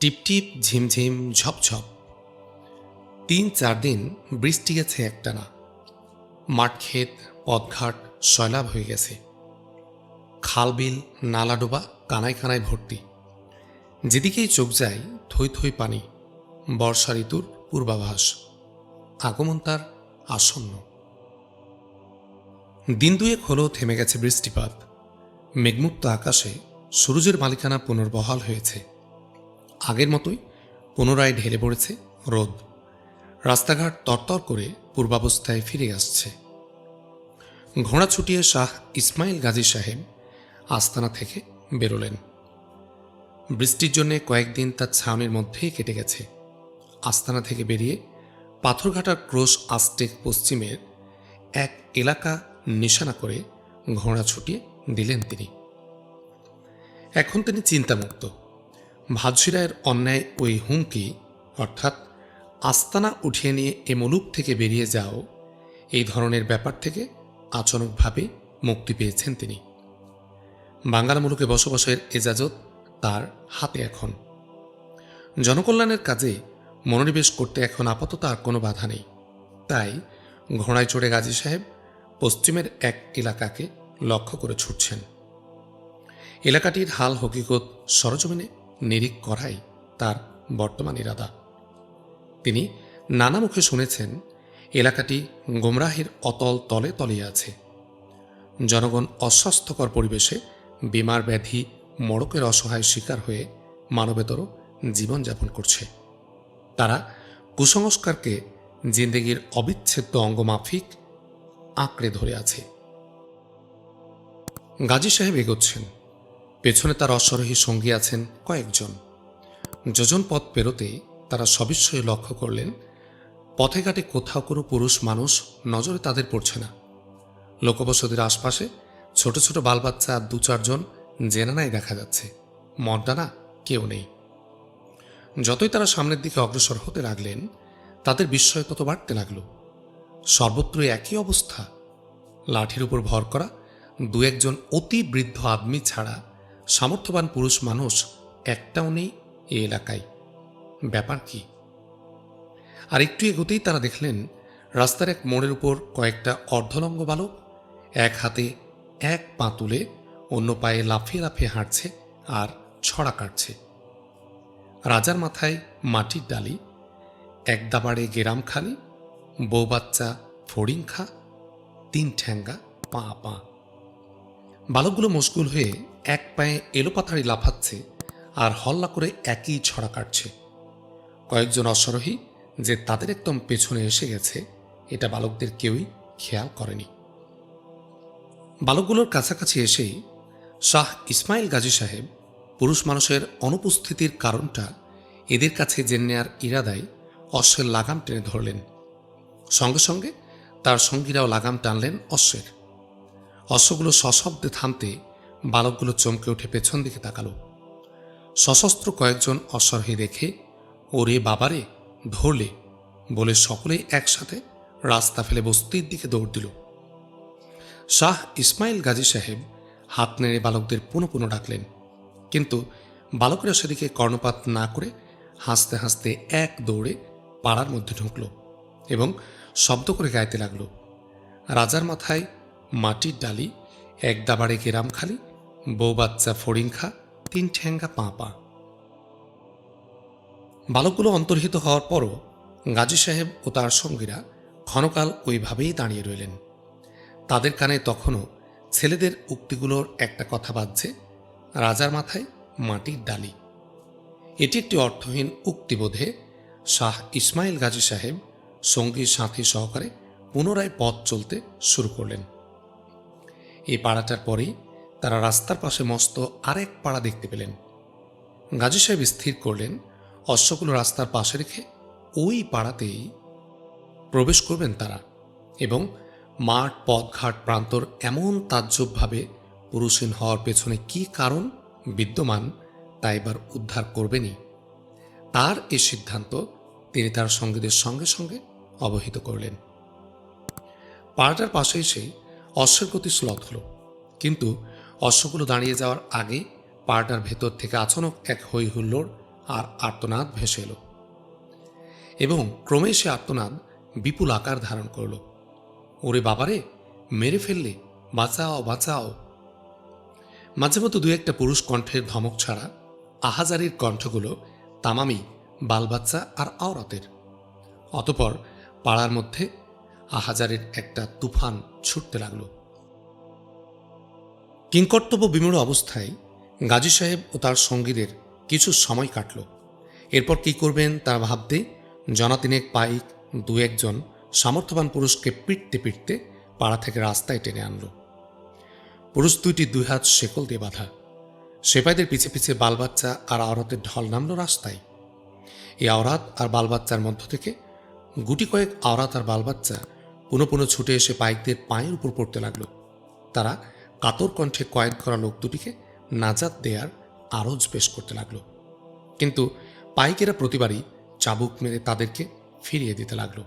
টিপটিপ, ঝিমঝিম, ঝপঝপ। তিন, চার দিন বৃষ্টি গেছে একটানা। মাঠ ক্ষেত, পথঘাট সয়লাভ হয়ে গেছে। খালবিল নালাডোবা কানায় কানায় ভর্তি। যেদিকেই চোখ যায়, থই থই পানি, বর্ষা ঋতুর পূর্বাভাস। আগমন তার আসন্ন। দিন দুয়েক হলেও থেমে গেছে বৃষ্টিপাত। মেঘমুক্ত আকাশে সূরজের মালিকানা পুনর্বহাল হয়েছে। আগের মতোই পুনরায় ঢেলে পড়েছে রোদ। রাস্তাঘাট তরতর করে পূর্বাবস্থায় ফিরে আসছে। ঘোড়া ছুটিয়ে শাহ ইসমাইল গাজী সাহেব আস্তানা থেকে বেরোলেন। বৃষ্টির জন্য কয়েকদিন তার ছাউনির মধ্যেই কেটে গেছে। আস্তানা থেকে বেরিয়ে পাথরঘাটার ক্রোশ আস্টেক পশ্চিমের এক এলাকা নিশানা করে ঘোড়া ছুটিয়ে দিলেন তিনি। এখন তিনি চিন্তামুক্ত। ভাজসিরায়ের অন্যায় ওই হুমকি, অর্থাৎ আস্তানা উঠিয়ে নিয়ে এ মুলুক থেকে বেরিয়ে যাও, এই ধরনের ব্যাপার থেকে আচরণভাবে মুক্তি পেয়েছেন তিনি। বাংলা মুলুকে বসবাসের এজাজত তার হাতে এখন। জনকল্যাণের কাজে মনোনিবেশ করতে এখন আপাতত আর কোনো বাধা নেই। তাই ঘোড়ায় চড়ে গাজী সাহেব পশ্চিমের এক এলাকাকে লক্ষ্য করে ছুটছেন। এলাকাটির হাল, হকিকত, সরজমিনে নিরিখ করাই তার বর্তমান ইরাদা। তিনি নানা মুখে শুনেছেন, এলাকাটি গোমরাহের অতল তলে তলিয়ে আছে। জনগণ অস্বাস্থ্যকর পরিবেশে বিমার ব্যাধি, মড়কের অসহায় শিকার হয়ে মানবেতর জীবনযাপন করছে। তারা কুসংস্কারকে জিন্দেগির অবিচ্ছেদ্য অঙ্গমাফিক আঁকড়ে ধরে আছে। গাজী সাহেব এগোচ্ছেন। পেছনে তার অশ্বরোহী সঙ্গী আছেন কয়েকজন। যোজন পথ পেরোতে তারা সবিস্ময়ে লক্ষ্য করলেন, পথে ঘাটে কোথাও কোনো পুরুষ মানুষ নজরে তাদের পড়ছে না। লোকবসতির আশপাশে ছোট ছোট বালবাচ্চা আর দু চারজন জেনানায় দেখা যাচ্ছে, মর্দানা কেউ নেই। যতই তারা সামনের দিকে অগ্রসর হতে লাগলেন, তাদের বিস্ময় তত বাড়তে লাগল। সর্বত্রই একই অবস্থা। লাঠির উপর ভর করা দু একজন অতি বৃদ্ধ আদমি ছাড়া সামর্থ্যবান পুরুষ মানুষ একটাও নেই এ এলাকায়। ব্যাপার কি? আর একটু এগোতেই তারা দেখলেন রাস্তার এক মোড়ের উপর কয়েকটা অর্ধলঙ্গ বালক এক হাতে এক পা তুলে অন্য পায়ে লাফিয়ে লাফিয়ে হাঁটছে আর ছড়া কাটছে। রাজার মাথায় মাটির ডালি, এক দাবাড়ে গেরাম খালি বউ বাচ্চা ফড়িং খা তিন ঠ্যাঙ্গা, পা পা। বালকগুলো মশগুল হয়ে এক পায়ে এলোপাথাড়ি লাফাচ্ছে আর হল্লা করে একই ছড়া কাটছে। কয়েকজন অশ্বারোহী যে তাদের একদম পেছনে এসে গেছে, এটা বালকদের কেউই খেয়াল করেনি। বালকগুলোর কাছাকাছি এসেই শাহ ইসমাইল গাজী সাহেব পুরুষ মানুষের অনুপস্থিতির কারণটা এদের কাছে জেনে নেয়ার ইরাদায় অশ্বের লাগাম টেনে ধরলেন। সঙ্গে সঙ্গে তার সঙ্গীরাও লাগাম টানলেন অশ্বের। অশ্বগুলো সশব্দে থামতে বালকগুলো চমকে উঠে পেছন দিকে তাকালো। সশস্ত্র কয়েকজন অশ্বারোহী দেখে, ওরে বাবারে, ধরলে বলে সকলেই একসাথে রাস্তা ফেলে বস্তির দিকে দৌড় দিল। শাহ ইসমাইল গাজী সাহেব হাত নেড়ে বালকদের পুনঃ পুনঃ ডাকলেন, কিন্তু বালকরা সেদিকে কর্ণপাত না করে হাসতে হাসতে এক দৌড়ে পাড়ার মধ্যে ঢুকল এবং শব্দ করে গাইতে লাগল। রাজার মাথায় মাটির ডালি, এক দাবাড়ে গেরাম খালি, বউ বাচ্চা ফড়িংখা তিন ঠ্যাঙ্গা পা পা। বালকগুলো অন্তর্হিত হওয়ার পরও গাজী সাহেব ও তার সঙ্গীরা ক্ষণকাল ওইভাবেই দাঁড়িয়ে রইলেন। তাদের কানে তখনও ছেলেদের উক্তিগুলোর একটা কথা বাজছে, রাজার মাথায় মাটির ডালি। এটি একটি অর্থহীন উক্তিবোধে শাহ ইসমাইল গাজী সাহেব সঙ্গী সাথী সহকারে পুনরায় পথ চলতে শুরু করলেন। পাড়াটার পরেই তারা রাস্তার পাশে মস্ত আরেক পাড়া দেখতে পেলেন। গাজী সাহেব স্থির করলেন, অশ্বগুলো রাস্তার পাশে রেখে ওই পাড়াতেই প্রবেশ করবেন তারা এবং মাঠ, পথঘাট, প্রান্তর এমন তাজ্জবভাবে পুরুষহীন হওয়ার পেছনে কি কারণ বিদ্যমান তা এবার উদ্ধার করবেনই। তার এই সিদ্ধান্ত তিনি তার সঙ্গীদের সঙ্গে সঙ্গে অবহিত করলেন। পাড়াটার পাশে এসে অশ্বের গতি স্লথ হলো। কিন্তু অশ্বগুলো দাঁড়িয়ে যাওয়ার আগে পাড়াটার ভেতর থেকে আচানক এক হই হুল্লোড় আর আর্তনাদ ভেসে এলো। এবং ক্রমে সে আর্তনাদ বিপুল আকার ধারণ করল। ওরে বাবারে, মেরে ফেললে, বাঁচাও বাঁচাও। মাঝে মতো দু একটা পুরুষ কণ্ঠের ধমক ছাড়া আহাজারির কণ্ঠগুলো তামামি, বালবাচ্চা আর আওরাতের। অতপর পাড়ার মধ্যে আহাজারের একটা তুফান ছুটতে লাগল। কিংকর্তব্য বিমূঢ় অবস্থায় গাজী সাহেব ও তার সঙ্গীদের কিছু সময় কাটল। এরপর কি করবেন তা ভাবতে জনাতিনেক পাইক দু একজন সামর্থ্যবান পুরুষকে পিটতে পিটতে পাড়া থেকে রাস্তায় টেনে আনলো। পুরুষ দুইটি দুই হাত শেকল দিয়ে বাঁধা। সেপাইদের পিছে পিছে বালবাচ্চা আর আওরাতের ঢল নামল রাস্তায়। এই আওরাত আর বালবাচ্চার মধ্য থেকে গুটি কয়েক আওরাত আর বালবাচ্চা পুনঃ পুনঃ ছুটে এসে পাইকদের পায়ের উপর পড়তে লাগল। তারা কাতর কণ্ঠে কয়েদ করা লোক দুটিকে নাজাত দেয়ার আরজ পেশ করতে লাগল। কিন্তু পাইকেরা প্রতিবারই চাবুক মেরে তাদেরকে ফিরিয়ে দিতে লাগল।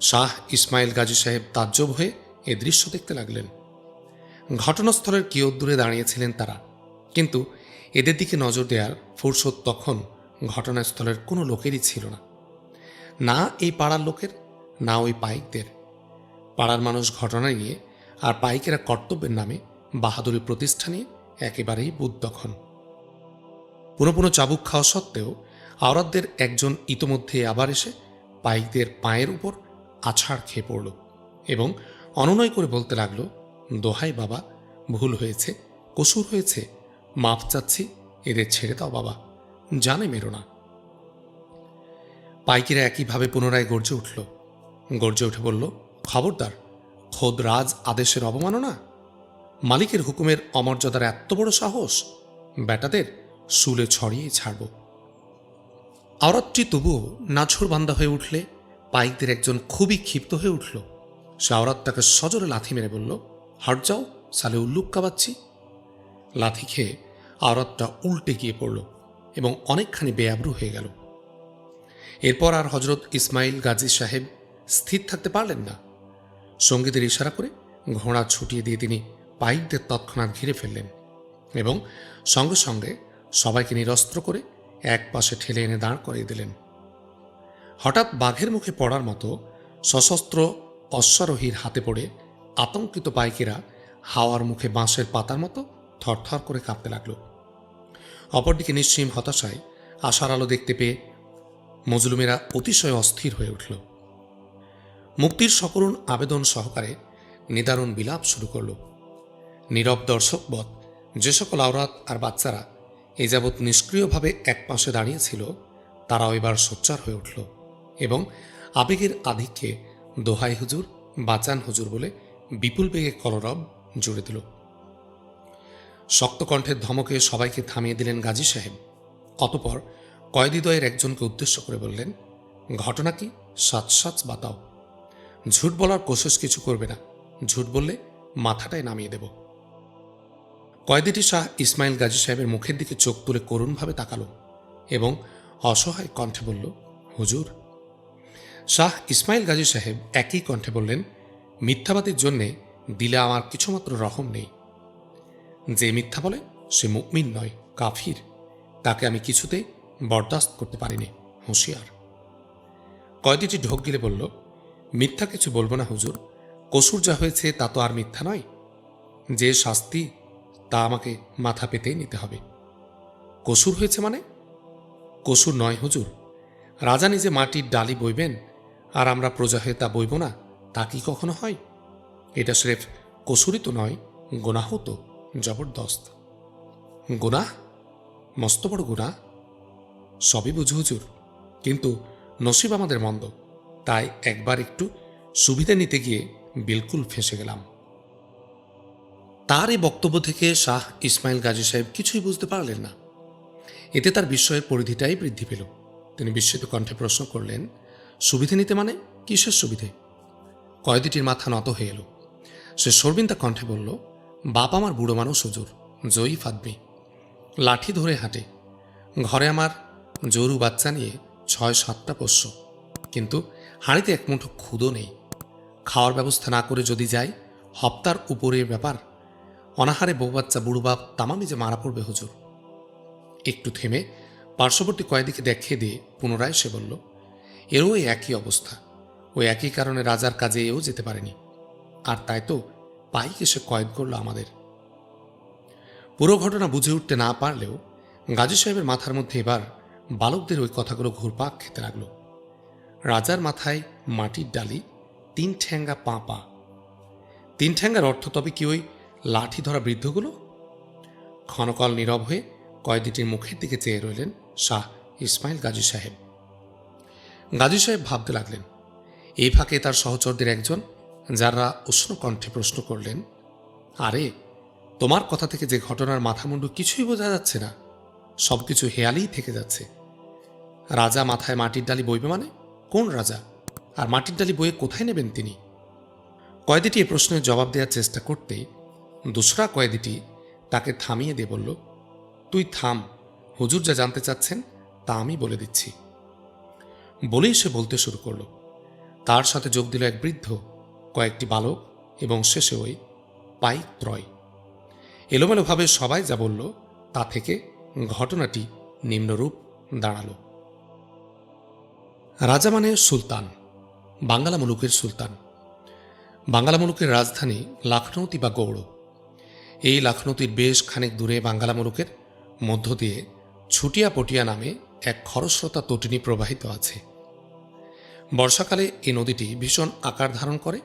শাহ ইসমাইল গাজী সাহেব তাজ্জব হয়ে এ দৃশ্য দেখতে লাগলেন। ঘটনাস্থলের কিয়দ্দূরে দাঁড়িয়েছিলেন তারা। কিন্তু এদের দিকে নজর দেওয়ার ফুরসত তখন ঘটনাস্থলের কোনো লোকেরই ছিল না। না এই পাড়ার লোকের না ওই পাইকদের। পাড়ার মানুষ ঘটনা নিয়ে আর পাইকেরা কর্তব্যের নামে বাহাদুরি প্রতিষ্ঠা নিয়ে একেবারেই বুদ্ধখন পুরো পুরো চাবুক খাওয়া সত্ত্বেও আওরাতদের একজন ইতোমধ্যে আবার এসে পাইকদের পায়ের উপর আছাড় খেয়ে পড়ল এবং অননয় করে বলতে লাগল, দোহাই বাবা, ভুল হয়েছে, কসুর হয়েছে, মাপ চাচ্ছি, এদের ছেড়ে দাও বাবা, জানে মেরো না। পাইকিরা একইভাবে পুনরায় গর্জে উঠল গর্জে উঠে বলল, খবরদার, খোদ রাজ আদেশের অবমাননা? মালিকের হুকুমের অমর্যাদার এত বড় সাহস? বেটাদের শুলে ছড়িয়ে ছাড়ব। আওরাতটি তবুও নাছর বান্দা হয়ে উঠলে, পাইকদের একজন খুবই ক্ষিপ্ত হয়ে উঠল। সে আওরাত তাকে সজোরে লাথি মেরে বলল, হাট যাও, সালে উল্লুক কাবাচ্ছি লাথি খেয়ে আওরাতটা উল্টে গিয়ে পড়ল এবং অনেকখানি বেআব্রু হয়ে গেল। এরপর আর হজরত ইসমাইল গাজী সাহেব স্থির থাকতে পারলেন না। সঙ্গীদের ইশারা করে ঘোড়া ছুটিয়ে দিয়ে তিনি পাইকদের তৎক্ষণাৎ ঘিরে ফেললেন এবং সঙ্গে সঙ্গে সবাইকে নিরস্ত্র করে এক পাশে ঠেলে এনে দাঁড় করিয়ে দিলেন। হঠাৎ বাঘের মুখে পড়ার মতো সশস্ত্র অশ্বারোহীর হাতে পড়ে আতঙ্কিত পাইকেরা হাওয়ার মুখে বাঁশের পাতার মতো থরথর করে কাঁপতে লাগল। অপরদিকে নিশ্চিম হতাশায় আশার আলো দেখতে পেয়ে মজলুমেরা অতিশয় অস্থির হয়ে উঠল। মুক্তির সকরুণ আবেদন সহকারে নিদারুণ বিলাপ শুরু করল। নীরব দর্শকবৎ যে সকল আওরাত আর বাচ্চারা এ যাবৎ নিষ্ক্রিয়ভাবে এক পাশে দাঁড়িয়েছিল তারাও এবার সোচ্চার হয়ে উঠল এবং আবেগের আধিক্যে দোহাই হুজুর, বাচান হুজুর বলে বিপুল বেগে কলরব জুড়ে দিল। শক্ত কণ্ঠের ধমকে সবাইকে থামিয়ে দিলেন গাজী সাহেব। অতপর কয়েদিদয়ের একজনকে উদ্দেশ্য করে বললেন, ঘটনা কি? সাত সাত বাতাও। ঝুট বলার কোশিস কিছু করবে না। ঝুট বললে মাথাটাই নামিয়ে দেব। কয়েদিটি শাহ ইসমাইল গাজী সাহেবের মুখের দিকে চোখ তুলে করুণভাবে তাকালো এবং অসহায় কণ্ঠে বলল, হুজুর। শাহ ইসমাইল গাজী সাহেব একই কণ্ঠে বললেন, মিথ্যাবাদীর জন্যে দিলে আমার কিছুমাত্র রহম নেই। যে মিথ্যা বলে সে মুকমিন নয়, কাফির। তাকে আমি কিছুতেই বরদাস্ত করতে পারিনি, হুঁশিয়ার। কয়েদিটি ঢোক গিলে বলল মিথ্যা কিছু বলব না, হুজুর। কসুর যা হয়েছে, তা তো আর মিথ্যা নয়। যে শাস্তি, তা আমাকে মাথা পেতেই নিতে হবে। কসুর হয়েছে মানে? কসুর নয়, হুজুর। রাজা নিজে মাটির ডালি বইবেন, আর আমরা প্রজা হয়ে তা বইব না, তা কি কখনো হয়? এটা স্রেফ কসুরই তো নয় গোনাহ তো, জবরদস্ত। গুনাহ? মস্ত বড় গুনাহ? সবই বুঝু, হুজুর। কিন্তু নসিব আমাদের মন্দ। তাই একবার একটু সুবিধা নিতে গিয়ে বিলকুল ফেসে গেলাম। তার এই বক্তব্য থেকে শাহ ইসমাইল গাজী সাহেব কিছুই বুঝতে পারলেন না। এতে তার বিস্ময়ের পরিধিটাই বৃদ্ধি পেল। তিনি বিস্মিত কণ্ঠে প্রশ্ন করলেন, সুবিধে নিতে মানে? কিসের সুবিধে? কয়েদিটির মাথা নত হয়ে এলো। সে সর্বিন্দা কণ্ঠে বলল, বাপ আমার বুড়ো মানুষ হুজুর জয়ী ফাদমি লাঠি ধরে হাঁটে। ঘরে আমার জরু বাচ্চা নিয়ে ছয় সাতটা পোষ্য। কিন্তু হাঁড়িতে এক মুঠো ক্ষুদো নেই। খাওয়ার ব্যবস্থা না করে যদি যাই, হপ্তার উপরের ব্যাপার। অনাহারে বউ বাচ্চা বুড়ো বাপ তামামি যে মারা পড়বে হুজুর। একটু থেমে পার্শ্ববর্তী কয়েদিকে দেখিয়ে দিয়ে পুনরায় সে বলল, এরও এই একই অবস্থা। ওই একই কারণে রাজার কাজে এও যেতে পারেনি। আর তাই তো পাইকে সে কয়েদ করল আমাদের। পুরো ঘটনা বুঝে উঠতে না পারলেও গাজী সাহেবের মাথার মধ্যে এবার বালকদের ওই কথাগুলো ঘুরপাক খেতে লাগল। রাজার মাথায় মাটির ডালি, তিন ঠ্যাঙ্গা পা পা। তিন ঠ্যাঙ্গার অর্থ তবে কি ওই লাঠি ধরা বৃদ্ধগুলো? ক্ষণকাল নীরব হয়ে কয়েদিটির মুখের দিকে চেয়ে রইলেন শাহ ইসমাইল গাজী সাহেব। গাজী সাহেব ভাবতে লাগলেন, এই ফাঁকে তার সহচরদের একজন যারা উষ্ণ কণ্ঠে প্রশ্ন করলেন, আরে, তোমার কথা থেকে যে ঘটনার মাথামুন্ডু কিছুই বোঝা যাচ্ছে না সব কিছু হেয়ালেই থেকে যাচ্ছে। রাজা মাথায় মাটির ডালি বইবে মানে? রাজা? আর মাটির ডালি বইয়ে কোথায় নেবেন তিনি? কয়েদিটি এ প্রশ্নের জবাব দেওয়ার চেষ্টা করতেই দোসরা কয়েদিটি তাকে থামিয়ে দিয়ে বলল, তুই থাম, হুজুর যা জানতে চাচ্ছেন তা আমি বলে দিচ্ছি। বলেই সে বলতে শুরু করল। তার সাথে যোগ দিল এক বৃদ্ধ, কয়েকটি বালক এবং শেষে ওই পাইক ত্রয় এলোমেলোভাবে সবাই যা বলল তা থেকে ঘটনাটি নিম্নরূপ দাঁড়াল। রাজা মানে সুলতান, বাঙ্গালা মুলুকের সুলতান। বাঙ্গালা মুলুকের রাজধানী লাখনৌতি বা গৌড়। এই লাখনৌতির বেশ খানিক দূরে বাঙ্গালা মুলুকের মধ্য দিয়ে ছুটিয়া পটিয়া নামে এক খরস্রোতা তটিনী প্রবাহিত আছে। বর্ষাকালে এই নদীটি ভীষণ আকার ধারণ করে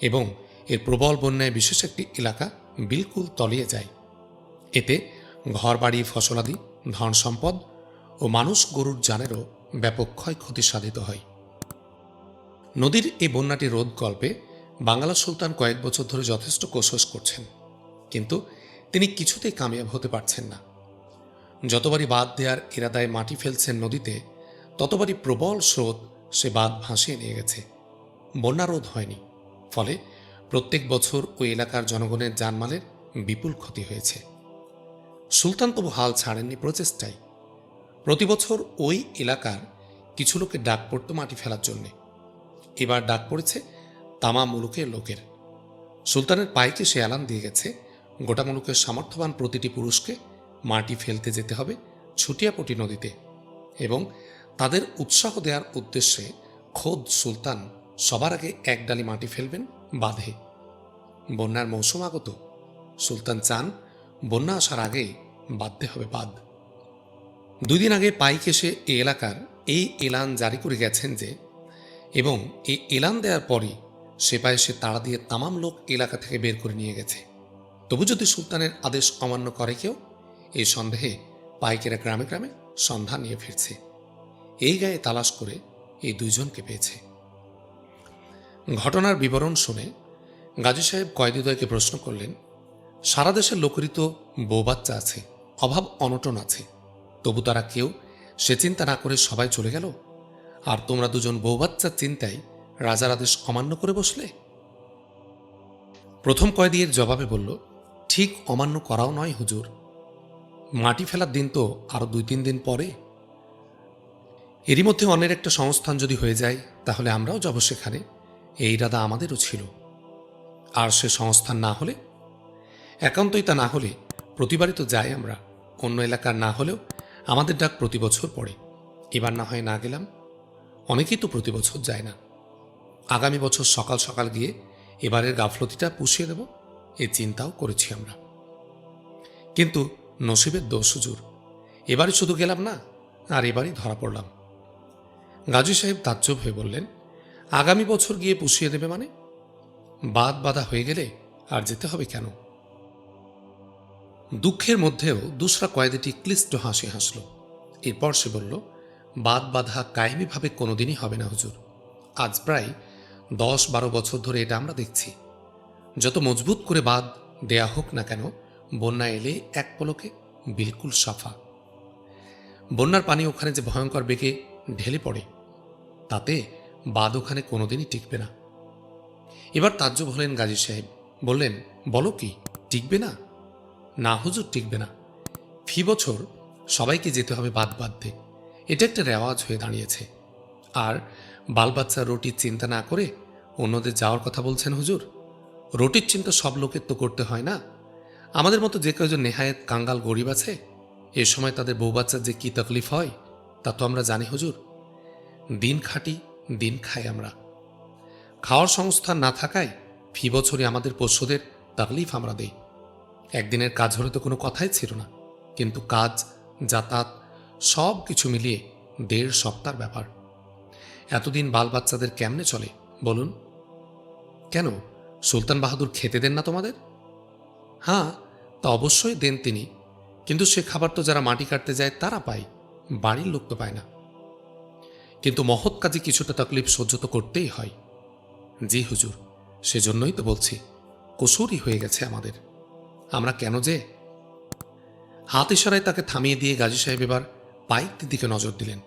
এবং এর প্রবল বন্যায় বিশেষ একটি এলাকা বিলকুল তলিয়ে যায়। এতে ঘরবাড়ি, ফসলাদি ধন সম্পদ ও মানুষ গরুর জানেরও ব্যাপক ক্ষয়ক্ষতি সাধিত হয়। নদীর এই বন্যাটি রোধ গল্পে বাংলা সুলতান কয়েক বছর ধরে যথেষ্ট কোশস করছেন। কিন্তু তিনি কিছুতেই কামিয়াব হতে পারছেন না। যতবারই বাদ দেওয়ার ইরাদায় মাটি ফেলছেন নদীতে, ততবারই প্রবল স্রোত সে বাঁধ ভাসিয়ে নিয়ে গেছে। বন্যা রোধ হয়নি, ফলে প্রত্যেক বছর ওই এলাকার জনগণের জানমালের বিপুল ক্ষতি হয়েছে। সুলতান তবু হাল ছাড়েননি প্রচেষ্টায়। প্রতি বছর ওই এলাকার কিছু লোকে ডাক পড়তো মাটি ফেলার জন্যে। এবার ডাক পড়েছে তামা মুলুকের লোকের। সুলতানের পাইকে সে অ্যালান দিয়ে গেছে, গোটা মুলুকের সামর্থ্যবান প্রতিটি পুরুষকে মাটি ফেলতে যেতে হবে ছুটিয়াপটি নদীতে এবং তাদের উৎসাহ দেওয়ার উদ্দেশ্যে খোদ সুলতান সবার আগে এক ডালি মাটি ফেলবেন বাঁধে। বন্যার মৌসুম আগত, সুলতান চান বন্যা আসার আগে বাঁধতে হবে বাঁধ। দুই দিন আগে পাইক এসে এ এলাকার এই এলান জারি করে গেছেন যে, এবং এই এলান দেওয়ার পরই সেপাই সে তাড়া দিয়ে তামাম লোক এলাকা থেকে বের করে নিয়ে গেছে। তবু যদি সুলতানের আদেশ অমান্য করে কেউ, এই সন্দেহে পাইকেরা গ্রামে গ্রামে সন্ধান নিয়ে ফিরছে। এই গায়ে তালাশ করে এই দুইজনকে পেয়েছে। ঘটনার বিবরণ শুনে গাজী সাহেব কয়েদিদয়কে প্রশ্ন করলেন, সারা দেশের লোকেরই তো বউ বাচ্চা আছে, অভাব অনটন আছে তবু তারা কেউ সে চিন্তা না করে সবাই চলে গেল? আর তোমরা দুজন বউ বাচ্চার চিন্তায় রাজার আদেশ অমান্য করে বসলে? প্রথম কয়েদির জবাবে বলল, ঠিক অমান্য করাও নয় হুজুর। মাটি ফেলার দিন তো আরও দুই তিন দিন পরে। এরই মধ্যে অন্যের একটা সংস্থান যদি হয়ে যায়, তাহলে আমরাও যাব সেখানে। এই ইরাদা আমাদেরও ছিল। আর সে সংস্থান না হলে? একান্তই তা না হলে প্রতিবারই তো যাই আমরা। অন্য এলাকার না হলেও আমাদের ডাক প্রতি বছর পড়ে। এবার না হয় না গেলাম, অনেকেই তো প্রতি বছর যায় না। আগামী বছর সকাল সকাল গিয়ে এবারের গাফলতিটা পুষিয়ে দেব এই চিন্তাও করেছি আমরা। কিন্তু নসিবের দোষ হুজুর এবারে শুধু গেলাম না, আর এবারই ধরা পড়লাম। গাজী সাহেব তাজ্জব হয়ে বললেন, আগামী বছর গিয়ে পুষিয়ে দেবে মানে? বাদ বাধা হয়ে গেলে আর যেতে হবে কেন? দুঃখের মধ্যেও দুসরা কয়েদিটি ক্লিষ্ট হাসি হাসল। এরপর সে বলল, বাদ বাধা কায়েমিভাবে কোনোদিনই হবে না, হুজুর। আজ প্রায় দশ বারো বছর ধরে এটা আমরা দেখছি। যত মজবুত করে বাদ দেয়া হোক না কেন, বন্যা এলে এক পলকে বিলকুল সাফা। বন্যার পানি ওখানে যে ভয়ঙ্কর বেগে ঢেলে পড়ে, তাতে বাদ ওখানে কোনোদিনই টিকবে না। এবার তাজ্জব হলেন গাজী সাহেব। বললেন, বলো কি, টিকবে না? না হুজুর টিকবে না। ফি বছর সবাইকে যেতে হবে বাদ বাঁধতে। এটা একটা রেওয়াজ হয়ে দাঁড়িয়েছে। আর বাল বাচ্চা রুটির চিন্তা না করে অন্যদের যাওয়ার কথা বলছেন হুজুর? রুটির চিন্তা সব লোকের তো করতে হয় না। আমাদের মতো যে কয়েকজন নেহায়েত কাঙ্গাল গরিব আছে, এ সময় তাদের বউ বাচ্চার যে কী তকলিফ হয়, তা তো আমরা জানি হুজুর। দিন খাটি, দিন খাই আমরা। খাওয়ার সংস্থা না থাকায় ফি বছরে আমাদের পোষ্যদের তাকলিফ আমরা দেই। একদিনের কাজ হলে তো কোনো কথাই ছিল না। কিন্তু কাজ, যাতায়াত সব কিছু মিলিয়ে দেড় সপ্তাহ ব্যাপার। এতদিন বাল বাচ্চাদের কেমনে চলে, বলুন? কেন? সুলতান বাহাদুর খেতে দেন না তোমাদের? হ্যাঁ তা অবশ্যই দেন তিনি। কিন্তু সে খাবার তো যারা মাটি কাটতে যায় তারা পায়, বাড়ির লোক তো পায় না। কিন্তু মহৎ কাজে কিছুটা তকলিফ সহ্য তো করতেই হয়। জি হুজুর, সেজন্যই তো বলছি, কসুরই হয়ে গেছে আমাদের। আমরা কেন যে? হাত ইশারায় তাকে থামিয়ে দিয়ে গাজী সাহেব এবার পাইকদের দিকে নজর দিলেন।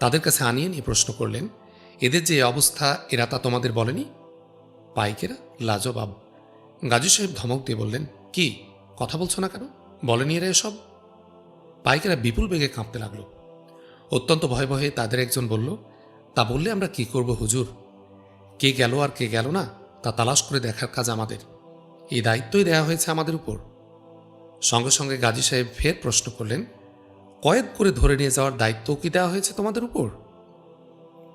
তাদের কাছে আনিয়ে নিয়ে প্রশ্ন করলেন, এদের যে অবস্থা, এরা তা তোমাদের বলেনি? পাইকেরা লাজবাব। গাজী সাহেব ধমক দিয়ে বললেন, কি, কথা বলছো না কেন? বলেনি এরা এসব? পাইকেরা বিপুল বেগে কাঁপতে লাগল। অত্যন্ত ভয়ে ভয়ে তাদের একজন বলল, তা বললে আমরা কি করব হুজুর? কে গেল আর কে গেল না? তা তালাশ করে দেখার কাজ আমাদের। এই দায়িত্বই দেয়া হয়েছে আমাদের উপর। সঙ্গে সঙ্গে গাজী সাহেব ফের প্রশ্ন করলেন কয়েদ করে ধরে নিয়ে যাওয়ার দায়িত্ব কি দেওয়া হয়েছে তোমাদের উপর?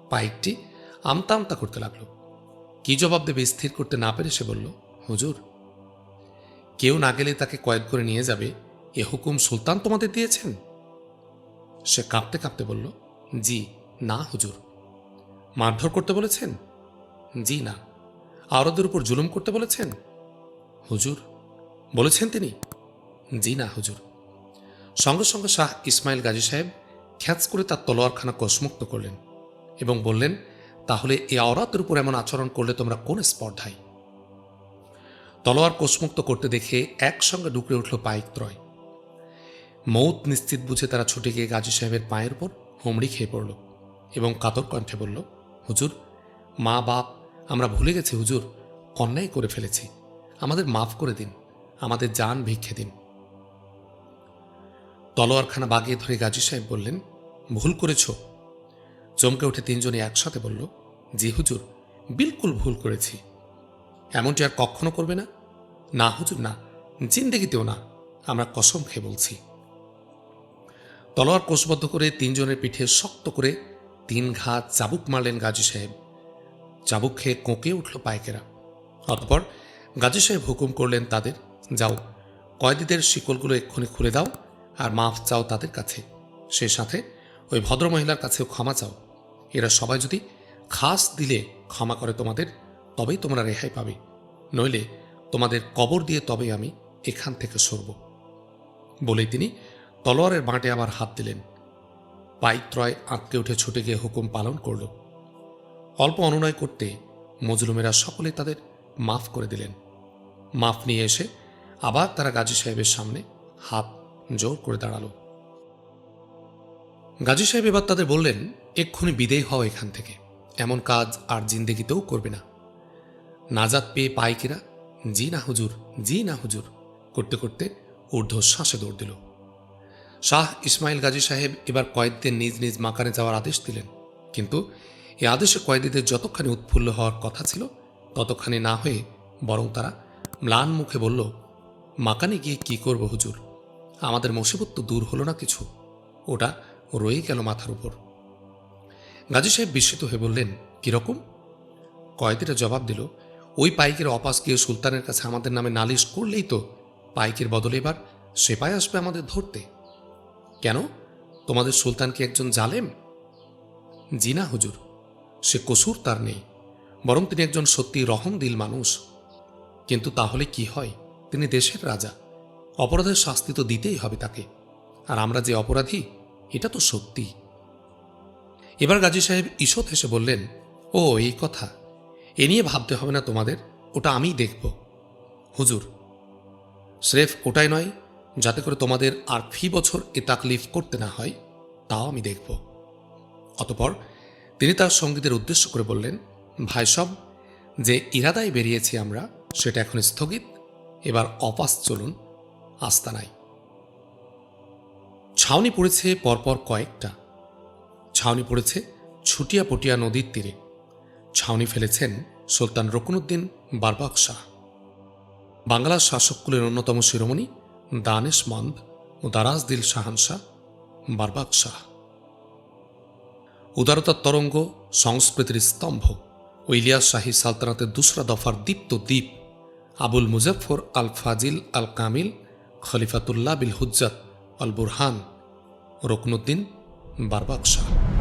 পাইকটি আমতা আমতা করতে লাগল। কি জবাব দেবে স্থির করতে না পেরে সে বলল, হুজুর, কেউ না গেলে তাকে কয়েদ করে নিয়ে যাবে, এ হুকুম সুলতান তোমাদের দিয়েছেন? সে কাঁপতে কাঁপতে বলল, জি, না হুজুর। মারধর করতে বলেছেন? জি না। আরদের উপর জুলুম করতে বলেছেন? হুজুর, বলেছেন তিনি? জি না, হুজুর। সঙ্গে সঙ্গে শাহ ইসমাইল গাজী সাহেব খ্যাচ করে তার তলোয়ারখানা কোষমুক্ত করলেন এবং বললেন, তাহলে এ আওরাতের উপর এমন আচরণ করলে তোমরা কোন স্পর্ধায়? তলোয়ার কোষমুক্ত করতে দেখে একসঙ্গে ডুকরে উঠল পাইক ত্রয়। মৌত নিশ্চিত বুঝে তারা ছুটে গিয়ে গাজী সাহেবের পায়ের উপর হুমড়ি খেয়ে পড়ল এবং কাতর কণ্ঠে বলল, হুজুর মা বাপ আমরা ভুলে গেছি, হুজুর, অন্যায় করে ফেলেছি। আমাদের মাফ করে দিন, আমাদের যান ভিক্ষে দিন। তলোয়ারখানা বাগিয়ে ধরে গাজী সাহেব বললেন, ভুল করেছ। চমকে উঠে তিনজনে একসাথে বলল, জি হুজুর, বিলকুল ভুল করেছি। এমনটি আর কখনো করবে না? না হুজুর, না, জিন্দেগিতেও না, আমরা কসম খেয়ে বলছি। তলোয়ার কোষবদ্ধ করে তিনজনের পিঠে শক্ত করে তিন ঘা চাবুক মারলেন গাজী সাহেব। চাবুক খেয়ে কোঁকে উঠল পায়কেরা। অতপর গাজী সাহেব হুকুম করলেন তাদের, যাও, কয়েদিদের শিকলগুলো এক্ষুনি খুলে দাও আর মাফ চাও তাদের কাছে। সে সাথে ওই ভদ্রমহিলার কাছেও ক্ষমা চাও। এরা সবাই যদি খাস দিলে ক্ষমা করে তোমাদের, তবেই তোমরা রেহাই পাবে। নইলে তোমাদের কবর দিয়ে তবেই আমি এখান থেকে সরব। বলেই তিনি তলোয়ারের বাঁটে আবার হাত দিলেন। পাইত্রয় আঁতকে উঠে ছুটে গিয়ে হুকুম পালন করল। অল্প অনুনয় করতে মজলুমেরা সকলে তাদের মাফ করে দিলেন। মাফ নিয়ে এসে আবার তারা গাজী সাহেবের সামনে হাত জোর করে দাঁড়াল। গাজী সাহেব এবার তাদের বললেন, এক্ষুনি বিদেয় হও এখান থেকে। এমন কাজ আর জিন্দেগিতেও করবে না। নাজাত পেয়ে পাইকেরা জি না হুজুর, জি না হুজুর। করতে করতে ঊর্ধ্বশ্বাসে দৌড় দিল। শাহ ইসমাইল গাজী সাহেব এবার কয়েদদের নিজ নিজ মাকানে যাওয়ার আদেশ দিলেন। কিন্তু এ আদেশে কয়েদিদের যতখানি উৎফুল্ল হওয়ার কথা ছিল, ততখানি না হয়ে বরং তারা ম্লান মুখে বলল, মাকানে গিয়ে কি করব হুজুর? আমাদের মুসিবত তো দূর হলো না কিছু। ওটা রয়ে গেল মাথার উপর। গাজী সাহেব বিস্মিত হয়ে বললেন কীরকম কয়েদিরা জবাব দিল, ওই পাইকের অপাস গিয়ে সুলতানের কাছে আমাদের নামে নালিশ করলেই তো। পাইকের বদলে এবার সেপাই আসবে আমাদের ধরতে। কেন? তোমাদের সুলতান কি একজন জালেম? জি না হুজুর, সে কসুর তার নেই। বরং তিনি একজন সত্যি রহম দিল মানুষ। কিন্তু তাহলে কি হয়? তিনি দেশের রাজা। অপরাধের শাস্তি তো দিতেই হবে তাকে। আর আমরা যে অপরাধী, এটা তো সত্যি। এবার গাজী সাহেব ঈষৎ হেসে বললেন, ও, এই কথা। এ নিয়ে ভাবতে হবে না তোমাদের, ওটা আমিই দেখব। হুজুর, স্রেফ ওটাই নয়, যাতে করে তোমাদের আর ফি বছর এ তাকলিফ করতে না হয়, তাও আমি দেখব। অতপর তিনি তার সঙ্গীদের উদ্দেশ্য করে বললেন, ভাই সব, যে ইরাদায় বেরিয়েছি আমরা সেটা এখন স্থগিত। এবার অপাস চলুন আস্তানায় ছাউনি পড়েছে পরপর কয়েকটা। ছাউনি পড়েছে ছুটিয়া পটিয়া নদীর তীরে। ছাউনি ফেলেছেন সুলতান রকুনুদ্দিন বারবাক শাহ বাংলার শাসককুলের অন্যতম শিরোমণি দানেশ মন্দ ও দারাজ দিল শাহানশাহ বারবাক শাহ উদারতার তরঙ্গ, সংস্কৃতির স্তম্ভ ও ইলিয়াস শাহী সালতানাতের দুসরা দফার দীপ্ত দ্বীপ আবুল মুজফর আল ফাজিল আল কামিল খলিফাতুল্লাহ বিল হুজ্জাত আল বুরহান রকনুদ্দিন বারবাক শাহ